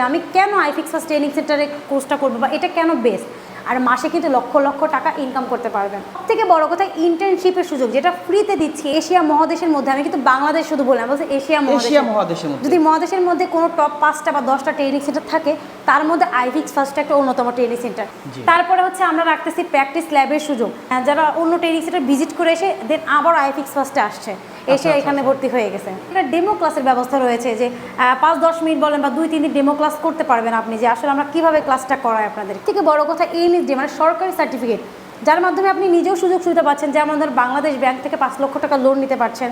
আমি কেন iFix first training সেন্টারে কোর্সটা করব বা এটা কেন বেস্ট আর মাসে কিন্তু লক্ষ লক্ষ টাকা ইনকাম করতে পারবেন। সব থেকে বড় কথা ইন্টার্নশিপের সুযোগ যেটা ফ্রিতে দিচ্ছি এশিয়া মহাদেশের মধ্যে আমি কিন্তু বাংলাদেশ শুধু বললাম বলছি এশিয়া এশিয়া মহাদেশ মহাদেশের মধ্যে। যদি মহাদেশের মধ্যে কোনো টপ পাঁচটা বা দশটা ট্রেনিং সেন্টার থাকে তার মধ্যে আইভিক্স ফার্স্ট একটা অন্যতম ট্রেনিং সেন্টার তারপরে হচ্ছে আমরা রাখতেছি প্র্যাকটিস ল্যাবের সুযোগ। হ্যাঁ, যারা অন্য ট্রেনিং সেন্টার ভিজিট করে এসে দেন আবার আইভিক্স ফার্স্টে আসছে। এসে আচ্ছা, এখানে ভর্তি হয়ে গেছে। একটা ডেমো ক্লাসের ব্যবস্থা রয়েছে যে পাঁচ দশ মিনিট বলেন বা দুই তিন দিন ডেমো ক্লাস করতে পারবেন আপনি যে আসলে আমরা কীভাবে ক্লাসটা করাই আপনাদের। থেকে বড় কথা এনএসডি মানে সরকারি সার্টিফিকেট যার মাধ্যমে আপনি নিজেও সুযোগ সুবিধা পাচ্ছেন যেমন ধর বাংলাদেশ ব্যাংক থেকে পাঁচ লক্ষ টাকা লোন নিতে পারছেন।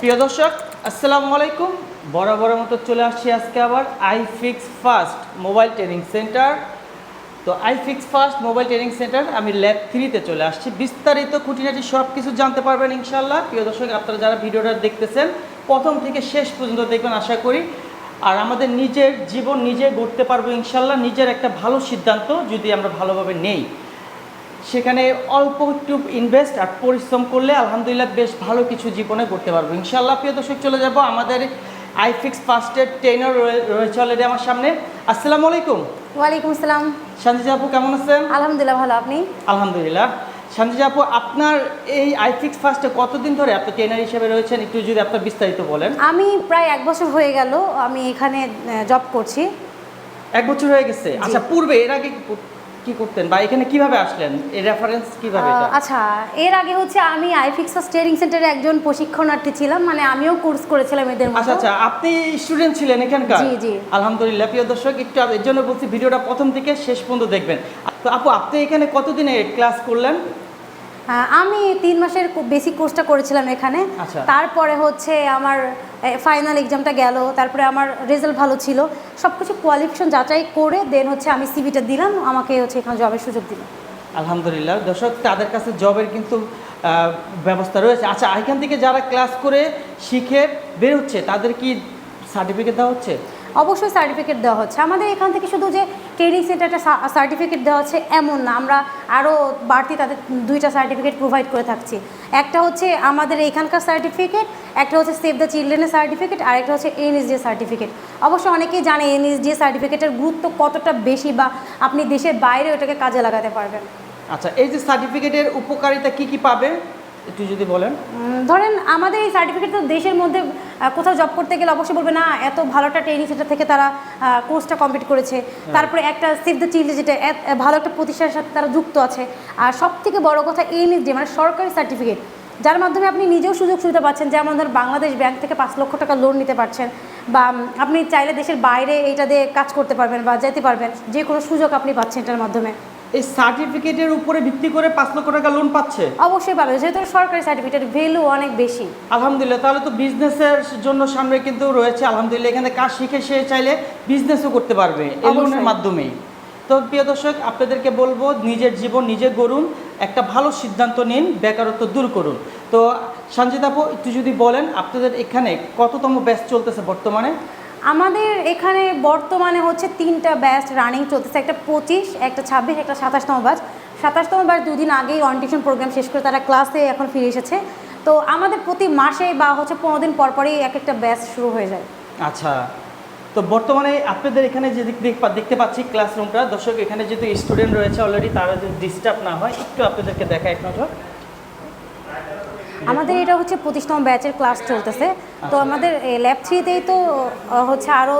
প্রিয় দর্শক, আসসালামু আলাইকুম। বরাবরের মতো চলে আসছি আজকে আবার I fix first mobile training centre তো I fix first mobile training centre আমি ল্যাব থ্রিতে চলে আসছি। বিস্তারিত খুঁটিনাটি সব কিছু জানতে পারবেন ইনশাল্লাহ প্রিয় দর্শক, আপনারা যারা ভিডিওটা দেখতেছেন, প্রথম থেকে শেষ পর্যন্ত দেখবেন, আশা করি আর আমাদের নিজের জীবন নিজে গড়তে পারব ইনশাল্লাহ নিজের একটা ভালো সিদ্ধান্ত যদি আমরা ভালোভাবে নেই। সেখানে অল্প একটু ইনভেস্ট আর পরিশ্রম করলে আলহামদুলিল্লাহ বেশ ভালো কিছু জীবনে করতে পারব। ইনশাল্লাহ প্রিয় দর্শক চলে যাব আমাদের আইফিক্স ফার্স্টের ট্রেনার রয়েছে অলরেডি আমার সামনে। আসসালামু আলাইকুম। ওয়ালাইকুম আসসালাম। শান্তিজা আপু কেমন আছেন? আলহামদুলিল্লাহ ভালো। আপনি? আলহামদুলিল্লাহ। শান্তিজা আপু আপনার এই আইফিক্স ফার্স্টে কতদিন ধরে আপনি ট্রেনার হিসেবে রয়েছেন? একটু যদি আপনার বিস্তারিত বলেন। আমি প্রায় এক বছর হয়ে গেল আমি এখানে জব করছি। এক বছর হয়ে গেছে? আচ্ছা পূর্বে এর আগে কি- করতেন বা এখানে কীভাবে আসলেন? এই রেফারেন্স কীভাবে আচ্ছা এর আগে হচ্ছে আমি আইফিক্স ট্রেনিং সেন্টারে একজন প্রশিক্ষণার্থী ছিলাম মানে আমিও কোর্স করেছিলাম এদের আচ্ছা মতো। আচ্ছা আপনি স্টুডেন্ট ছিলেন এখানকার? জি, জি। আলহামদুলিল্লাহ প্রিয় দর্শক একটু এর জন্য বলছি ভিডিওটা প্রথম থেকে শেষ পর্যন্ত দেখবেন। তো আপু আপনি এখানে কতদিনে ক্লাস করলেন? আমি তিন মাসের বেসিক কোর্সটা করেছিলাম এখানে। আচ্ছা। তারপরে হচ্ছে আমার ফাইনাল এক্সামটা গেল তারপরে আমার রেজাল্ট ভালো ছিল। সব কিছু কোয়ালিফিকেশন যাচাই করে দেন হচ্ছে আমি সিভিটা দিলাম আমাকে হচ্ছে এখানে জবের সুযোগ দিল। আলহামদুলিল্লাহ। দর্শক তাদের কাছে জবের কিন্তু ব্যবস্থা রয়েছে। আচ্ছা এখান থেকে যারা ক্লাস করে শিখে বের হচ্ছে তাদের কি সার্টিফিকেট দেওয়া হচ্ছে? অবশ্যই সার্টিফিকেট দেওয়া হচ্ছে। আমাদের এখান থেকে শুধু যে ট্রেনিং সেন্টারটা সার্টিফিকেট দেওয়া হচ্ছে এমন না। আমরা আরও বাড়তি তাদের দুইটা সার্টিফিকেট প্রোভাইড করে থাকছি। একটা হচ্ছে আমাদের এখানকার সার্টিফিকেট একটা হচ্ছে সেভ দ্য চিলড্রেনের সার্টিফিকেট আর একটা হচ্ছে এনএসডি সার্টিফিকেট অবশ্য অনেকেই জানে এনএসডি সার্টিফিকেটের গুরুত্ব কতটা বেশি বা আপনি দেশের বাইরে ওটাকে কাজে লাগাতে পারবেন। আচ্ছা এই যে সার্টিফিকেটের উপকারিতা কি কি পাবে? একটু যদি বলেন। ধরেন আমাদের এই সার্টিফিকেট তো দেশের মধ্যে কোথাও জব করতে গেলে অবশ্যই বলবে না এত ভালো একটা ট্রেনিং সেন্টার থেকে তারা কোর্সটা কমপ্লিট করেছে। তারপরে একটা সেভ দ্য চিলড্রেন যেটা ভালো একটা প্রতিষ্ঠানের সাথে তারা যুক্ত আছে। আর সব থেকে বড় কথা এনএসডি মানে সরকারি সার্টিফিকেট যার মাধ্যমে আপনি নিজেও সুযোগ সুবিধা পাচ্ছেন যেমন ধর বাংলাদেশ ব্যাংক থেকে পাঁচ লক্ষ টাকা লোন নিতে পারছেন বা আপনি চাইলে দেশের বাইরে এইটা দিয়ে কাজ করতে পারবেন বা যেতে পারবেন যে কোনো সুযোগ আপনি পাচ্ছেন এটার মাধ্যমে। এই সার্টিফিকেটের উপরে ভিত্তি করে পাঁচ লক্ষ টাকা লোন পাচ্ছে? অবশ্যই পাবেন যেহেতু সরকারি সার্টিফিকেটের ভ্যালু অনেক বেশি। আলহামদুলিল্লাহ তাহলে তো বিজনেসের জন্য সামনে কিন্তু রয়েছে আলহামদুলিল্লাহ এখানে কাজ শিখে সে চাইলে বিজনেসও করতে পারবে এই লোনের মাধ্যমেই। তো প্রিয় দর্শক আপনাদেরকে বলব নিজের জীবন নিজে গড়ুন একটা ভালো সিদ্ধান্ত নিন বেকারত্ব দূর করুন। তো সঞ্জিত আপু একটু যদি বলেন আপনাদের এখানে কততম ব্যাচ চলতেছে বর্তমানে? আমাদের এখানে বর্তমানে হচ্ছে তিনটা ব্যাচ রানিং চলতেছে। একটা পঁচিশ, একটা ছাব্বিশ, একটা সাতাশতম ব্যাচ সাতাশতম ব্যাচ দুদিন আগেই অন্টিশন প্রোগ্রাম শেষ করে তারা ক্লাসে এখন ফিরে এসেছে। তো আমাদের প্রতি মাসে বা হচ্ছে পনেরো দিন পর পরই এক একটা ব্যাচ শুরু হয়ে যায়। আচ্ছা তো বর্তমানে আপনাদের এখানে যে দেখ- দেখতে পাচ্ছি ক্লাসরুমটা দর্শক এখানে যেহেতু স্টুডেন্ট রয়েছে অলরেডি তারা যদি ডিস্টার্ব না হয়, একটু আপনাদেরকে দেখা এক নজর। আমাদের এটা হচ্ছে পঁচিশতম ব্যাচের ক্লাস চলতেছে। তো আমাদের ল্যাব থ্রিতেই তো হচ্ছে আরও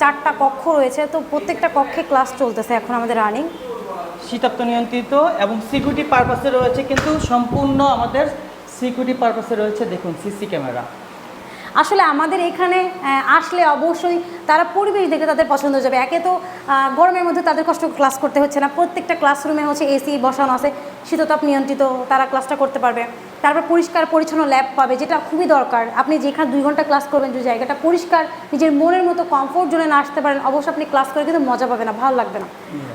চারটা কক্ষ রয়েছে। তো প্রত্যেকটা কক্ষে ক্লাস চলতেছে এখন আমাদের রানিং শীতাপ্ত নিয়ন্ত্রিত এবং সিকিউরিটি পারপাসে রয়েছে কিন্তু সম্পূর্ণ আমাদের সিকিউরিটি পারপাসে রয়েছে দেখুন সিসি ক্যামেরা আসলে আমাদের এখানে আসলে অবশ্যই তারা পরিবেশ দেখে তাদের পছন্দ হয়ে যাবে। একে তো গরমের মধ্যে তাদের কষ্ট ক্লাস করতে হচ্ছে না। প্রত্যেকটা ক্লাসরুমে হচ্ছে এসি বসানো আছে। শীততাপ নিয়ন্ত্রিত তারা ক্লাসটা করতে পারবে। তারপর পরিষ্কার পরিচ্ছন্ন ল্যাব পাবে যেটা খুবই দরকার। আপনি যেখানে দুই ঘণ্টা ক্লাস করবেন যে জায়গাটা পরিষ্কার নিজের মনের মতো কমফোর্ট জোনে না আসতে পারেন অবশ্যই আপনি ক্লাস করে কিন্তু মজা পাবে না ভালো লাগবে না।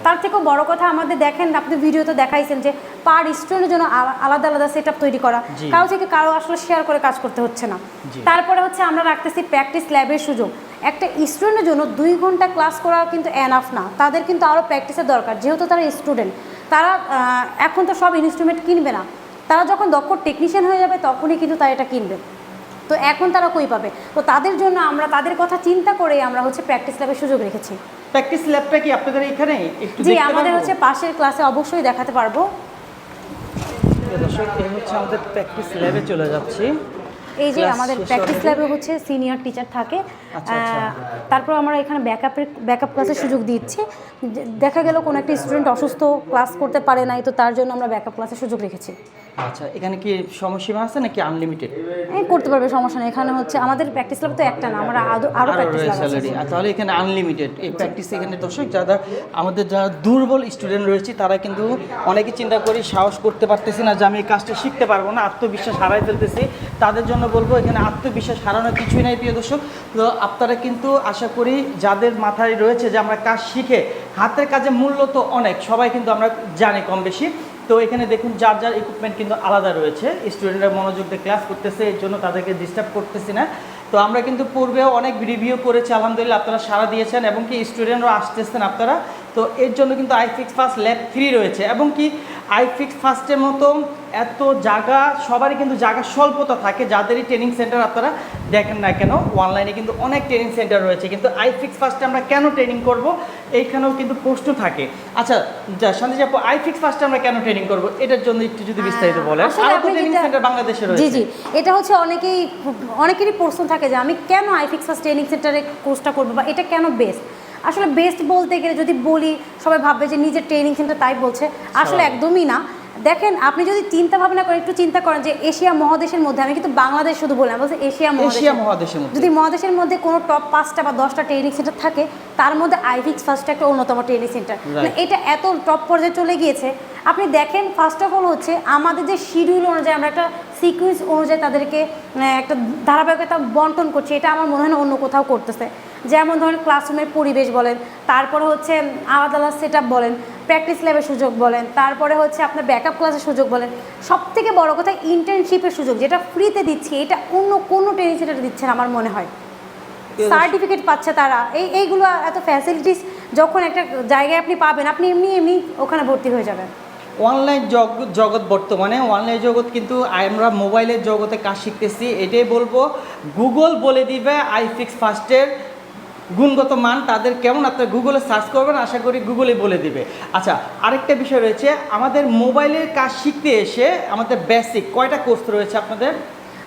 তার থেকেও বড় কথা আমাদের দেখেন আপনি ভিডিওতে দেখাইছেন যে পার স্টুডেন্টের জন্য আলা- আলাদা আলাদা সেট তৈরি করা। কারও থেকে কারও আসলে শেয়ার করে কাজ করতে হচ্ছে না। তারপরে হচ্ছে আমরা রাখতেছি প্র্যাকটিস ল্যাবের সুযোগ। একটা স্টুডেন্টের জন্য দুই ঘণ্টা ক্লাস করা কিন্তু এনাফ না। তাদের কিন্তু আরও প্র্যাকটিসের দরকার যেহেতু তারা স্টুডেন্ট তারা এখন তো সব ইনস্ট্রুমেন্ট কিনবে না। তারা যখন দক্ষ টেকনিশিয়ান হয়ে যাবে তখনই কিন্তু তারা এটা কিনবে। তো এখন তারা কই পাবে? তো তাদের জন্য আমরা তাদের কথা চিন্তা করে আমরা হচ্ছে প্র্যাকটিস ল্যাবের সুযোগ রেখেছি। প্র্যাকটিস ল্যাবটা কি আপনাদের এখানে একটু জি আমাদের হচ্ছে পাশের ক্লাসে অবশ্যই দেখাতে পারব। দর্শক এই হচ্ছে আমাদের প্র্যাকটিস ল্যাবে চলে যাচ্ছি। এই যে আমাদের প্র্যাকটিস। ল্যাবে হচ্ছে সিনিয়র টিচার থাকে। তারপর আমরা এখানে ব্যাকআপের ব্যাকআপ ক্লাসের সুযোগ দিচ্ছি। দেখা গেল কোনো একটা স্টুডেন্ট অসুস্থ ক্লাস করতে পারে নাই তো তার জন্য আমরা ব্যাকআপ ক্লাসের সুযোগ রেখেছি। আচ্ছা এখানে কি সময়সীমা আছে নাকি আনলিমিটেড এই করতে পারবে সমস্যা নেই। এখানে হচ্ছে আমাদের প্র্যাকটিস ল্যাব তো একটা না আমরা আরও প্র্যাকটিস ল্যাব আছে। তাহলে এখানে আনলিমিটেড এই প্র্যাকটিস এখানে দর্শক যারা আমাদের যারা দুর্বল স্টুডেন্ট রয়েছে তারা কিন্তু অনেকে চিন্তা করি সাহস করতে পারতেছি না যে আমি এই কাজটা শিখতে পারব না আত্মবিশ্বাস হারাই ফেলতেছি। তাদের জন্য বলব এখানে আত্মবিশ্বাস হারানোর কিছুই নাই প্রিয় দর্শক। তো আপনারা কিন্তু আশা করি যাদের মাথায় রয়েছে যে আমরা কাজ শিখে হাতের কাজে মূল্য তো অনেক, সবাই কিন্তু আমরা জানি কম বেশি। তো এখানে দেখুন যার যার ইকুইপমেন্ট কিন্তু আলাদা রয়েছে। স্টুডেন্টরা মনোযোগ দিয়ে ক্লাস করতেছে, এর জন্য তাদেরকে ডিস্টার্ব করতেছি না। তো আমরা কিন্তু পূর্বেও অনেক রিভিউ করেছি, আলহামদুলিল্লাহ আপনারা সারা দিয়েছেন এবং কি স্টুডেন্টরা আসতেছেন আপনারা। তো এর জন্য কিন্তু আইফিক্স ফার্স্ট ল্যাব থ্রি রয়েছে। এবং কি আইফিক্স ফার্স্টের মতো এত জায়গা সবারই কিন্তু জায়গা স্বল্পতা থাকে যাদেরই ট্রেনিং সেন্টার আপনারা দেখেন না কেন অনলাইনে কিন্তু অনেক ট্রেনিং সেন্টার রয়েছে। কিন্তু আইফিক্স ফার্স্টে আমরা কেন ট্রেনিং করব? এইখানেও কিন্তু প্রশ্ন থাকে। আচ্ছা যা শান্তি আপু আইফিক্স ফার্স্টে আমরা কেন ট্রেনিং করব? এটার জন্য একটু যদি বিস্তারিত বলেন। হ্যাঁ, তো ট্রেনিং সেন্টার বাংলাদেশে জি রয়েছে। জি এটা হচ্ছে অনেকেই অনেকেরই প্রশ্ন থাকে যে আমি কেন আইফিক্স ফার্স্ট ট্রেনিং সেন্টারে কোর্সটা করব বা এটা কেন বেস্ট আসলে বেস্ট বলতে গেলে যদি বলি সবাই ভাববে যে নিজের ট্রেনিং সেন্টার তাই বলছে। আসলে একদমই না। দেখেন আপনি যদি চিন্তা ভাবনা করেন একটু চিন্তা করেন যে এশিয়া মহাদেশের মধ্যে আমি কিন্তু বাংলাদেশ শুধু বললাম বলছি এশিয়া মহাদেশ এশিয়া মহাদেশের মধ্যে। যদি মহাদেশের মধ্যে কোনো টপ পাঁচটা বা দশটা ট্রেনিং সেন্টার থাকে তার মধ্যে আইভিক্স ফার্স্ট একটা অন্যতম ট্রেনিং সেন্টার মানে এটা এত টপ পর্যায়ে চলে গিয়েছে। আপনি দেখেন ফার্স্ট অফ অল হচ্ছে আমাদের যে শিডিউল অনুযায়ী আমরা একটা সিকুয়েন্স অনুযায়ী তাদেরকে একটা ধারাবাহিকতা বন্টন করছি এটা আমার মনে হয় না অন্য কোথাও করতেছে। যেমন ধরেন ক্লাসরুমের পরিবেশ বলেন তারপরে হচ্ছে আলাদা আলাদা সেট বলেন প্র্যাকটিস ল্যাবের সুযোগ বলেন তারপরে হচ্ছে আপনার ব্যাকআপ ক্লাসের সুযোগ বলেন সব থেকে বড় কথা ইন্টার্নশিপের সুযোগ যেটা ফ্রিতে দিচ্ছে এটা অন্য কোনো ট্রেনিং সেন্টারে দিচ্ছে না আমার মনে হয়। সার্টিফিকেট পাচ্ছে তারা এই এইগুলো এত ফ্যাসিলিটিস যখন একটা জায়গায় আপনি পাবেন আপনি এমনি এমনি ওখানে ভর্তি হয়ে যাবেন। অনলাইন জগৎ জগৎ বর্তমানে অনলাইন জগৎ কিন্তু আমরা মোবাইলের জগতে কাজ শিখতেছি এটাই বলব গুগল বলে দিবে আইফিক্স ফার্স্টের গুণগত মান তাদের কেমন, আপনার গুগলে সার্চ করবেন, আশা করি গুগলে বলে দিবে। আচ্ছা আরেকটা বিষয় রয়েছে, আমাদের মোবাইলের কাজ শিখতে এসে আমাদের বেসিক কয়টা কোর্স রয়েছে আপনাদের?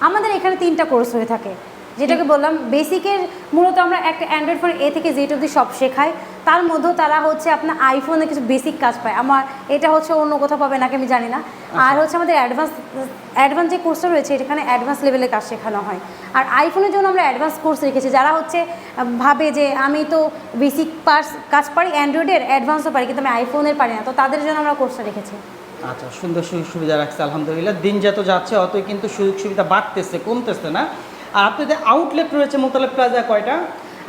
আমাদের এখানে তিনটা কোর্স হয়ে থাকে। যেটাকে বললাম বেসিকের মূলত আমরা একটা অ্যান্ড্রয়েড ফোন এ থেকে জেড অব্দি সব শেখাই। তার মধ্যেও তারা হচ্ছে আপনার আইফোনে কিছু বেসিক কাজ পায়। আমার এটা হচ্ছে অন্য কোথাও পাবে নাকি আমি জানি না। আর হচ্ছে আমাদের অ্যাডভান্স অ্যাডভান্স যে কোর্সটা রয়েছে এখানে অ্যাডভান্স লেভেলের কাজ শেখানো হয়। আর আইফোনের জন্য আমরা অ্যাডভান্স কোর্স রেখেছি। যারা হচ্ছে ভাবে যে আমি তো বেসিক পার্স কাজ পারি অ্যান্ড্রয়েডের অ্যাডভান্সও পারি কিন্তু আমি আইফোনের পারি না। তো তাদের জন্য আমরা কোর্সটা রেখেছি। আচ্ছা সুন্দর সুযোগ সুবিধা রাখছে আলহামদুলিল্লাহ। দিন যত যাচ্ছে অতই কিন্তু সুযোগ সুবিধা বাড়তেছে কমতেছে না। আর আপনাদের আউটলেট রয়েছে মোতালেব প্লাজা কয়টা?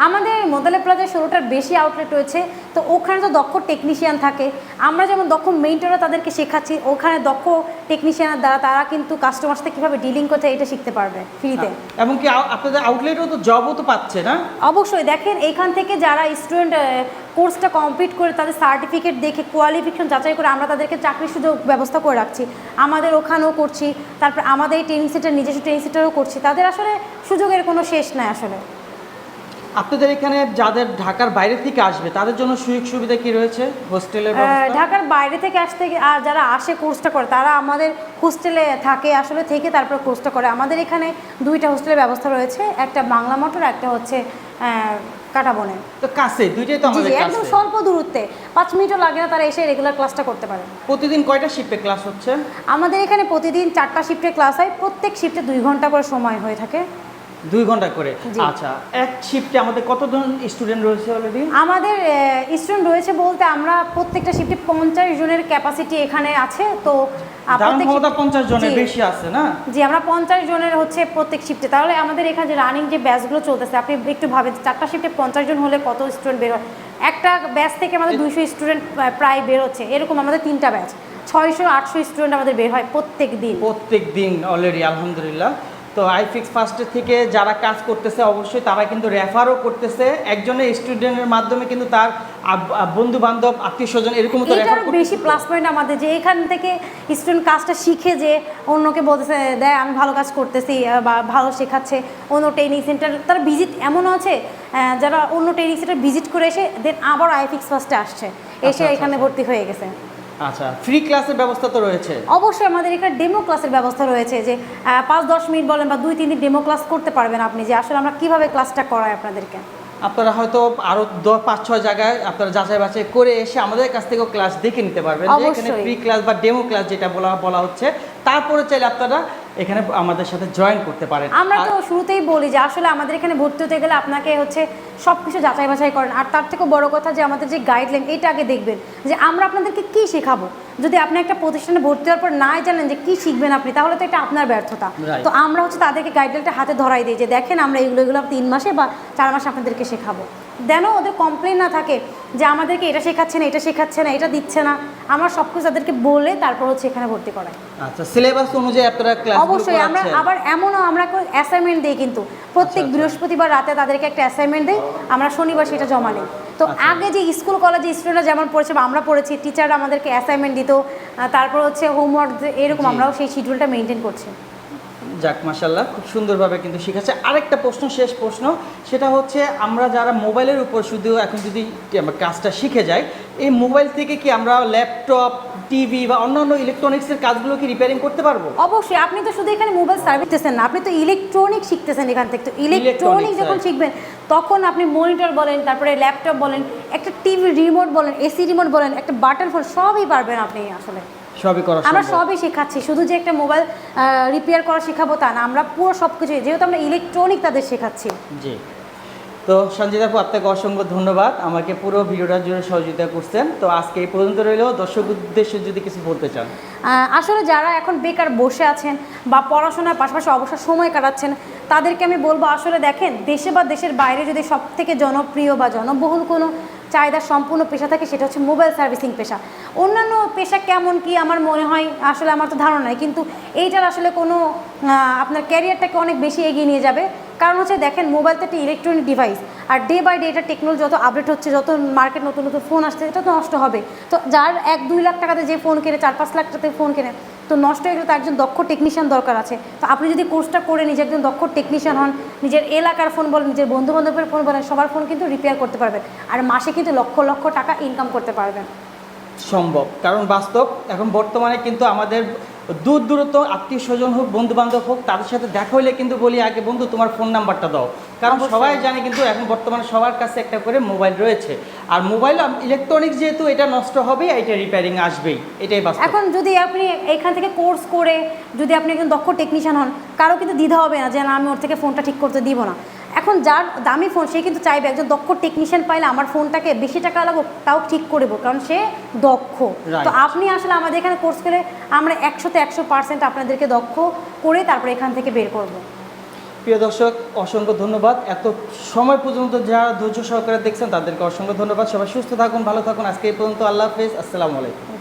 আমাদের মোদালে প্লাজায় ষোলোটার বেশি আউটলেট রয়েছে। তো ওখানে তো দক্ষ টেকনিশিয়ান থাকে। আমরা যেমন দক্ষ মেইনটেনরা তাদেরকে শেখাচ্ছি ওখানে দক্ষ টেকনিশিয়ানের দ্বারা তারা কিন্তু কাস্টমার সাথে কীভাবে ডিলিং করতে এটা শিখতে পারবে ফ্রিতে এবং কি আপনাদের আউটলেটও তো জবও তো পাচ্ছে না? অবশ্যই দেখেন এইখান থেকে যারা স্টুডেন্ট কোর্সটা কমপ্লিট করে তাদের সার্টিফিকেট দেখে কোয়ালিফিকেশন যাচাই করে আমরা তাদেরকে চাকরির সুযোগ ব্যবস্থা করে রাখছি। আমাদের ওখানেও করছি তারপর আমাদের এই ট্রেনিং সেন্টার নিজস্ব ট্রেনিং সেন্টারও করছি। তাদের আসলে সুযোগের কোনো শেষ নাই আসলে। আপনাদের এখানে যাদের ঢাকার বাইরে থেকে আসবে তাদের জন্য সুযোগ সুবিধা কি রয়েছে? হোস্টেলের ঢাকার বাইরে থেকে আসতে আর যারা আসে কোর্সটা করে তারা আমাদের হোস্টেলে থাকে আসলে থেকে তারপর কোর্সটা করে। আমাদের এখানে দুইটা হোস্টেলের ব্যবস্থা রয়েছে একটা বাংলা মোটর একটা হচ্ছে কাটাবনে। তো কাছে দুইটাই তো আমাদের কাছে একদম স্বল্প দূরত্বে পাঁচ মিনিটও লাগে না তারা এসে রেগুলার ক্লাসটা করতে পারে। প্রতিদিন কয়টা শিফটে ক্লাস হচ্ছে? আমাদের এখানে প্রতিদিন চারটা শিফটে ক্লাস হয় প্রত্যেক শিফটে দুই ঘণ্টা করে সময় হয়ে থাকে। দুই ঘণ্টা করে। আচ্ছা এক শিফটে আমাদের কতজন স্টুডেন্ট রয়েছে অলরেডি আমাদের স্টুডেন্ট রয়েছে বলতে আমরা প্রত্যেকটা শিফটে পঞ্চাশ জনের ক্যাপাসিটি এখানে আছে তো প্রত্যেক ক্ষমতা পঞ্চাশ জনের বেশি আছে না? জি আমরা পঞ্চাশ জনের হচ্ছে প্রত্যেক শিফটে তাহলে আমাদের এখানে যে রানিং যে ব্যাচগুলো চলতেছে আপনি একটু ভাবেন চারটা শিফটে পঞ্চাশ জন হলে কত স্টুডেন্ট বের হয়? একটা ব্যাচ থেকে আমাদের দুইশো স্টুডেন্ট প্রায় বের হচ্ছে। এরকম আমাদের তিনটা ব্যাচ ছয়শো আটশো স্টুডেন্ট আমাদের বের হয় প্রত্যেক দিন। প্রত্যেক দিন অলরেডি আলহামদুলিল্লাহ। তো আইফিক্স ফার্স্টের থেকে যারা কাজ করতেছে অবশ্যই তারা কিন্তু রেফারও করতেছে। একজনের স্টুডেন্টের মাধ্যমে কিন্তু তার বন্ধু বান্ধব আত্মীয় স্বজন এরকম তো রেফার বেশি প্লাস পয়েন্ট আমাদের যে এখান থেকে স্টুডেন্ট কাজটা শিখে যে অন্যকে বলতেছে দেয় আমি ভালো কাজ করতেছি বা ভালো শেখাচ্ছে। অন্য ট্রেনিং সেন্টার তারা ভিজিট এমনও আছে যারা অন্য ট্রেনিং সেন্টার ভিজিট করে এসে দেন আবার আইফিক্স ফার্স্টে আসছে। এসে আচ্ছা, এখানে আচ্ছা। ভর্তি হয়ে গেছে। আচ্ছা ফ্রি ক্লাসের ব্যবস্থা তো রয়েছে। অবশ্যই আমাদের এখানে ডেমো ক্লাসের ব্যবস্থা রয়েছে যে পাঁচ দশ মিনিট বলেন বা দুই তিন দিন ডেমো ক্লাস করতে পারবেন আপনি যে আসলে আমরা কীভাবে ক্লাসটা করাই আপনাদেরকে। আপনারা হয়তো আরও দশ পাঁচ ছয় জায়গায় আপনারা যাচাই বাছাই করে এসে আমাদের কাছ থেকেও ক্লাস দেখে নিতে পারবেন যে এখানে ফ্রি ক্লাস বা ডেমো ক্লাস যেটা বলা বলা হচ্ছে। তারপরে চাইলে আপনারা এখানে আমাদের সাথে জয়েন করতে পারেন। আমরা তো শুরুতেই বলি যে আসলে আমাদের এখানে ভর্তি হতে গেলে আপনাকে হচ্ছে সব কিছু যাচাই বাছাই করেন। আর তার থেকেও বড় কথা যে আমাদের যে গাইডলাইন এটা আগে দেখবেন যে আমরা আপনাদেরকে কি শেখাবো? যদি আপনি একটা প্রতিষ্ঠানে ভর্তি হওয়ার পর নাই জানেন যে কি শিখবেন আপনি তাহলে তো এটা আপনার ব্যর্থতা। তো আমরা হচ্ছে তাদেরকে গাইডলাইনটা হাতে ধরাই দিই যে দেখেন আমরা এগুলো এগুলো তিন মাসে বা চার মাসে আপনাদেরকে শেখাবো। যেন ওদের কমপ্লেন না থাকে যে আমাদেরকে এটা শেখাচ্ছে না এটা শেখাচ্ছে না এটা দিচ্ছে না। আমরা সব কিছু তাদেরকে বলে তারপর হচ্ছে এখানে ভর্তি করাই। আচ্ছা সিলেবাস অনুযায়ী আপনারা ক্লাস অবশ্যই আমরা আবার এমনও আমরা অ্যাসাইনমেন্ট দিই কিন্তু। প্রত্যেক আচ্ছা। বৃহস্পতিবার রাতে তাদেরকে একটা অ্যাসাইনমেন্ট দিই আমরা শনিবার সেটা জমা নিই তো আচ্ছা। আগে যে স্কুল কলেজে স্টুডেন্টরা যেমন পড়েছে বা আমরা পড়েছি টিচাররা আমাদেরকে অ্যাসাইনমেন্ট দিত তারপর হচ্ছে হোমওয়ার্ক এরকম আমরাও সেই শিডিউলটা মেনটেন করছি। যাক মাসাল্লাহ খুব সুন্দরভাবে কিন্তু শিখাচ্ছে। আরেকটা প্রশ্ন শেষ প্রশ্ন সেটা হচ্ছে আমরা যারা মোবাইলের উপর শুধু এখন যদি কাজটা শিখে যাই এই মোবাইল থেকে কি আমরা ল্যাপটপ টিভি বা অন্যান্য ইলেকট্রনিক্সের কাজগুলো কি রিপেয়ারিং করতে পারব? অবশ্যই আপনি তো শুধু এখানে মোবাইল সার্ভিস দিতেছেন না আপনি তো ইলেকট্রনিক শিখতেছেন এখান থেকে। তো ইলেকট্রনিক যখন শিখবেন তখন আপনি মনিটর বলেন তারপরে ল্যাপটপ বলেন একটা টিভি রিমোট বলেন এসি রিমোট বলেন একটা বাটন ফোন সবই পারবেন আপনি আসলে। সবই করা আমরা সবই শেখাচ্ছি শুধু যে একটা মোবাইল রিপেয়ার করা শেখাবো তা না আমরা পুরো সব কিছু যেহেতু আমরা ইলেকট্রনিক তাদের শেখাচ্ছি। জি। তো সঞ্জিত আপু আপনাকে অসংখ্য ধন্যবাদ আমাকে পুরো ভিডিওটা জুড়ে সহযোগিতা করছেন। তো আজকে এই পর্যন্ত রইলেও দর্শক উদ্দেশ্যে যদি কিছু বলতে চান। আসলে যারা এখন বেকার বসে আছেন বা পড়াশোনার পাশাপাশি অবসর সময় কাটাচ্ছেন তাদেরকে আমি বলব আসলে দেখেন দেশে বা দেশের বাইরে যদি সব থেকে জনপ্রিয় বা জনবহুল কোনো চাহিদা সম্পূর্ণ পেশা থাকে সেটা হচ্ছে মোবাইল সার্ভিসিং পেশা। অন্যান্য পেশা কেমন কি আমার মনে হয় আসলে আমার তো ধারণা নাই, কিন্তু এইটার আসলে কোনো আপনার ক্যারিয়ারটাকে অনেক বেশি এগিয়ে নিয়ে যাবে। কারণ হচ্ছে দেখেন মোবাইল তো একটা ইলেকট্রনিক ডিভাইস আর ডে বাই ডে এটা টেকনোলজি যত আপডেট হচ্ছে, যত মার্কেট নতুন নতুন ফোন আসছে, এটা তো নষ্ট হবে। তো যার এক দুই লাখ টাকাতে যে ফোন কেনে, চার পাঁচ লাখ টাকাতে ফোন কেনে তো নষ্ট হয়ে গেলে তো একজন দক্ষ টেকনিশিয়ান দরকার আছে। তো আপনি যদি কোর্সটা করে নিজে একজন দক্ষ টেকনিশিয়ান হন, নিজের এলাকার ফোন বলেন, নিজের বন্ধু বান্ধবের ফোন বলেন, সবার ফোন কিন্তু রিপেয়ার করতে পারবেন। আর মাসে কিন্তু লক্ষ লক্ষ টাকা ইনকাম করতে পারবেন। সম্ভব। কারণ বাস্তব, এখন বর্তমানে কিন্তু আমাদের দূর দূরত্ব আত্মীয় স্বজন হোক বন্ধু বান্ধব হোক তাদের সাথে দেখা হইলে কিন্তু বলি আগে বন্ধু তোমার ফোন নাম্বারটা দাও। কারণ সবাই জানে কিন্তু এখন বর্তমানে সবার কাছে একটা করে মোবাইল রয়েছে। আর মোবাইল ইলেকট্রনিক্স যেহেতু এটা নষ্ট হবে এটা রিপেয়ারিং আসবেই। এটাই বাস্তব। এখন যদি আপনি এখান থেকে কোর্স করে যদি আপনি একজন দক্ষ টেকনিশিয়ান হন কারও কিন্তু দ্বিধা হবে না যে না আমি ওর থেকে ফোনটা ঠিক করতে দিব না। এখন যার দামি ফোন সে কিন্তু চাইবে একজন দক্ষ টেকনিশিয়ান পাইলে আমার ফোনটাকে বেশি টাকা লাগুক তাও ঠিক করে দেবো কারণ সে দক্ষ। তো আপনি আসলে আমাদের এখানে কোর্স করে আমরা একশোতে একশো পার্সেন্ট আপনাদেরকে দক্ষ করে তারপরে এখান থেকে বের করব। প্রিয় দর্শক অসংখ্য ধন্যবাদ। এত সময় পর্যন্ত যারা ধৈর্য সহকারে দেখছেন তাদেরকে অসংখ্য ধন্যবাদ। সবাই সুস্থ থাকুন ভালো থাকুন। আজকে এই পর্যন্ত আল্লাহ হাফেজ। আসসালামু আলাইকুম।